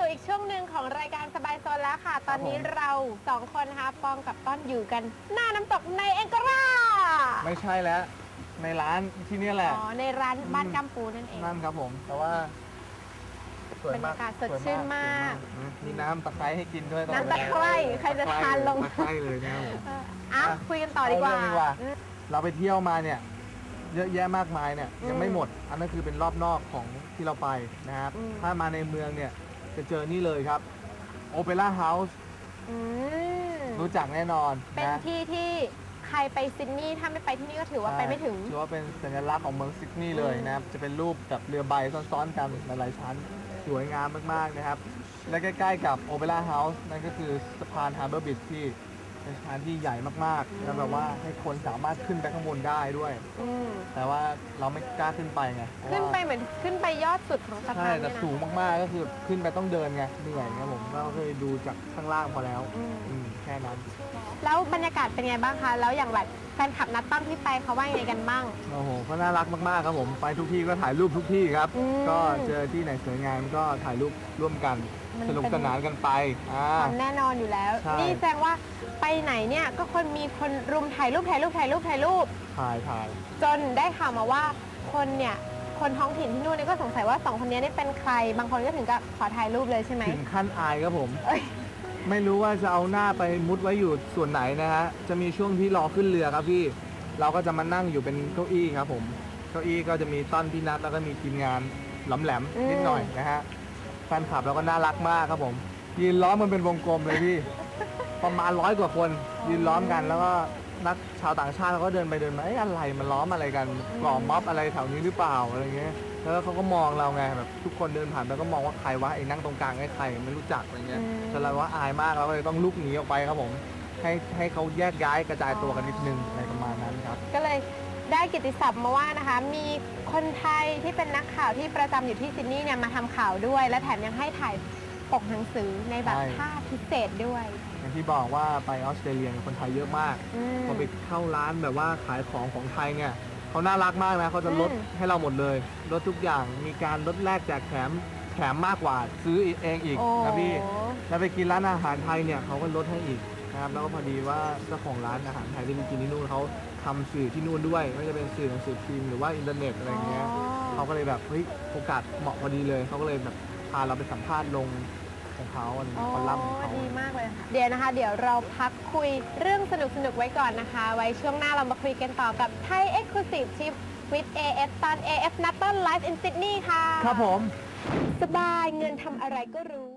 สู่อีกช่วงหนึ่งของรายการสบายโซนแล้วค่ะ ตอนนี้ผมเราสองคนนะคะปองกับต้นอยู่กัน หน้าน้ำตกในเอ็งกราไม่ใช่แล้ว ในร้านที่เนี่ยแหละ อ๋อ ในร้านบ้านอืมกัมปูนั่นเอง นั่นครับผม แต่ว่าสวยมากบรรยากาศสดชื่นมากสวยมาก มีน้ำตะไคร้ให้กินด้วยน้ำตะไคร้ใครจะทานลงตะไคร้เลยนะครับผม เอออะอะ คุยกันต่อดีกว่าเอาเรื่องดีกว่าอืม เราไปเที่ยวมาเนี่ย เยอะแยะมากมายเนี่ยอืมยังไม่หมด อันนั้นคือเป็นรอบนอกของที่เราไปนะครับ อืม ถ้ามาในเมืองเนี่ย จะเจอนี่เลยครับโอเปร่าเฮาส์อืมรู้จักแน่นอนเป็นนะที่ที่ใครไปซิดนีย์ถ้าไม่ไปที่นี่ก็ถือว่าไปไม่ถึง ถือว่าเป็นสัญลักษณ์ของเมืองซิดนีย์เลยอืมนะครับ จะเป็นรูปแบบเรือใบซ้อนๆกันหลายๆชั้น สวยงามมากๆนะครับ และใกล้ๆกับโอเปร่าเฮาส์นั่นก็คือสะพานฮาร์เบอร์บิ h ที่ เป็นสะพานที่ใหญ่มากๆ แล้วแบบว่าให้คนสามารถขึ้นไปข้างบนได้ด้วย อืมแต่ว่าเราไม่กล้าขึ้นไปไงเพราะขึ้นว่าไปเหมือนขึ้นไปยอดสุดของสะใช่พานแต่เนี่ยนะสูงมากๆก็คือขึ้นไปต้องเดินไงเหนื่อยครับผมเราเคยดูจากข้างล่างพอแล้ว อืมอืมแค่นั้นแล้วบรรยากาศเป็นไงบ้างคะ แล้วอย่างแบบแฟนคลับนัดตั้มที่ไปเขาว่ายังไงกันบ้าง โอ้โหก็น่ารักมากๆครับผมไปทุกที่ก็ถ่ายรูปทุกที่ครับ อืม ก็เจอที่ไหนสวยงามก็ถ่ายรูปร่วมกัน มันสนุกเป็นสนานกันไปอ่า ความแน่นอนอยู่แล้ว ใช่ นี่แสดงว่าไปไหนเนี่ยก็คนมีคนรุมถ่ายรูปถ่ายรูปถ่ายรูปถ่ายรูป ถ่ายถ่ายจนได้ข่าวมาว่าคนเนี่ยคนท้องถิ่นที่นู่นเนี่ยก็สงสัยว่าสองคนนี้นี่เป็นใคร บางคนก็ถึงกับขอถ่ายรูปเลยใช่ไหม ถึงขั้นอายครับผม เอ้ย ไม่รู้ว่าจะเอาหน้าไปมุดไว้อยู่ส่วนไหนนะฮะ จะมีช่วงที่รอขึ้นเรือครับพี่ เราก็จะมานั่งอยู่เป็นเก้าอี้ครับผม เก้าอี้ก็จะมีต้นพี่นัทแล้วก็มีทีมงานหลำแหลมอืม นิดหน่อยนะฮะแฟนคลับเราก็น่ารักมากครับผม ยืนล้อมมันเป็นวงกลมเลยพี่ ประมาณร้อยกว่าคน ยืนล้อมกันแล้วก็นักชาวต่างชาติเขาก็เดินไปเดินมาเอ้ยอะไรมันล้อมอะไรกันกล่อมม็อบอะไรแถวนี้หรือเปล่าอะไรเงี้ยแล้วเขาก็มองเราไงแบบทุกคนเดินผ่านไปก็มองว่าใครวะไอ้นั่งตรงกลางไอ้ใครไม่รู้จักอะไรเงี้ยอืมจนเราว่าอายมากเราก็เลยต้องลุกหนีออกไปครับผม ให้ให้เขาแยกย้ายกระจายตัวกันนิดนึงอะไรประมาณนั้นครับ ก็เลย ได้กิตติศัพท์มาว่านะคะ มีคนไทยที่เป็นนักข่าวที่ประจำอยู่ที่ซิดนีย์เนี่ยมาทำข่าวด้วย และแถมยังให้ถ่ายปกหนังสือในแบบใช่ ภาพพิเศษด้วยอย่างที่บอกว่าไปออสเตรเลียเนี่ยคนไทยเยอะมาก อืม พอไปเข้าร้านแบบว่าขายของของไทยเนี่ยเขาน่ารักมากนะเขาจะลดอืม ให้เราหมดเลยลดทุกอย่างมีการลดแลกแจกแถมแถมมากกว่าซื้อเองอีกโอ้นะพี่แล้วไปกินร้านอาหารไทยเนี่ยเขาก็ลดให้อีก นะครับแล้วก็พอดีว่าเจ้าของร้านอาหารไทยที่ไปกินที่นู่นเขาทำสื่อที่นู่นด้วย ไม่ว่าจะเป็นสื่อหนังสือพิมพ์หรือว่าอินเทอร์เน็ตอะไรเงี้ยเขาก็เลยแบบเฮ้ยโอกาสเหมาะพอดีเลยเขาก็เลยแบบพาเราไปสัมภาษณ์ลงของเขาอะไรอ๋อคอลัมน์ของเขา ดีมากเลยค่ะ เดี๋ยวนะคะ เดี๋ยวเราพักคุยเรื่องสนุกๆ ไว้ก่อนนะคะ ไว้ช่วงหน้าเรามาคุยกันต่อกับไทย Exclusive Trip with AF ตอน AF n u t t o n Live in Sydney ค่ะ ครับผม สบายเงินทำอะไรก็รู้